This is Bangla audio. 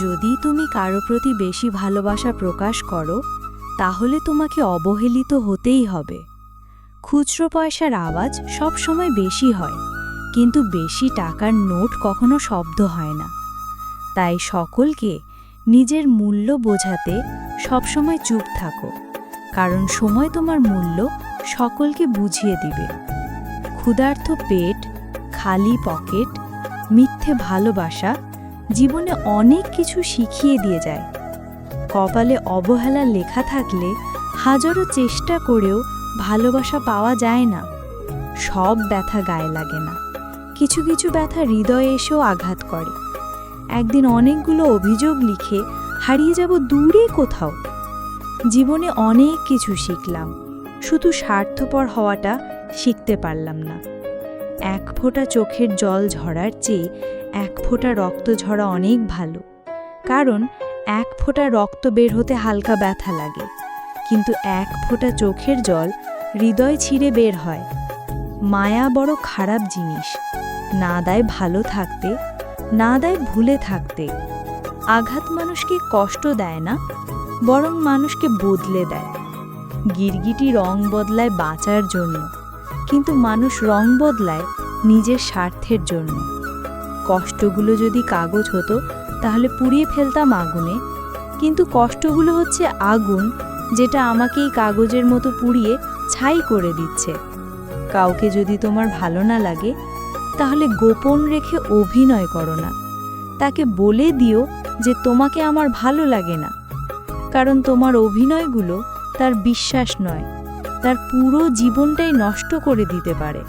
যদি তুমি কারও প্রতি বেশি ভালোবাসা প্রকাশ করো, তাহলে তোমাকে অবহেলিত হতেই হবে। খুচরো পয়সার আওয়াজ সবসময় বেশি হয়, কিন্তু বেশি টাকার নোট কখনো শব্দ হয় না। তাই সকলকে নিজের মূল্য বোঝাতে সবসময় চুপ থাকো, কারণ সময় তোমার মূল্য সকলকে বুঝিয়ে দিবে। ক্ষুধার্ত পেট, খালি পকেট, মিথ্যে ভালোবাসা জীবনে অনেক কিছু শিখিয়ে দিয়ে যায়। কপালে অবহেলা লেখা থাকলে হাজারো চেষ্টা করেও ভালোবাসা পাওয়া যায় না। সব ব্যথা গায়ে লাগে না। কিছু কিছু ব্যথা হৃদয়ে এসেও আঘাত করে। একদিন অনেকগুলো অভিযোগ লিখে হারিয়ে যাব দূরে কোথাও। জীবনে অনেক কিছু শিখলাম। শুধু স্বার্থপর হওয়াটা শিখতে পারলাম না। এক ফোঁটা চোখের জল ঝরার চেয়ে এক ফোঁটা রক্ত ঝরা অনেক ভালো। কারণ এক ফোঁটা রক্ত বের হতে হালকা ব্যথা লাগে। কিন্তু এক ফোঁটা চোখের জল হৃদয় ছিঁড়ে বের হয়। মায়া বড় খারাপ জিনিস। না দেয় ভালো থাকতে, না দেয় ভুলে থাকতে। আঘাত মানুষকে কষ্ট দেয় না, বরং মানুষকে বদলে দেয়। গিরগিটি রং বদলায় বাঁচার জন্য। কিন্তু মানুষ রং বদলায় নিজের স্বার্থের জন্য। কষ্টগুলো যদি কাগজ হতো, তাহলে পুড়িয়ে ফেলতাম আগুনে। কিন্তু কষ্টগুলো হচ্ছে আগুন, যেটা আমাকে এই কাগজের মতো পুড়িয়ে ছাই করে দিচ্ছে। কাউকে যদি তোমার ভালো না লাগে, তাহলে গোপন রেখে অভিনয় করো না। তাকে বলে দিও যে তোমাকে আমার ভালো লাগে না। কারণ তোমার অভিনয়গুলো তার বিশ্বাস নয়। তার পুরো জীবনটাই নষ্ট করে দিতে পারে।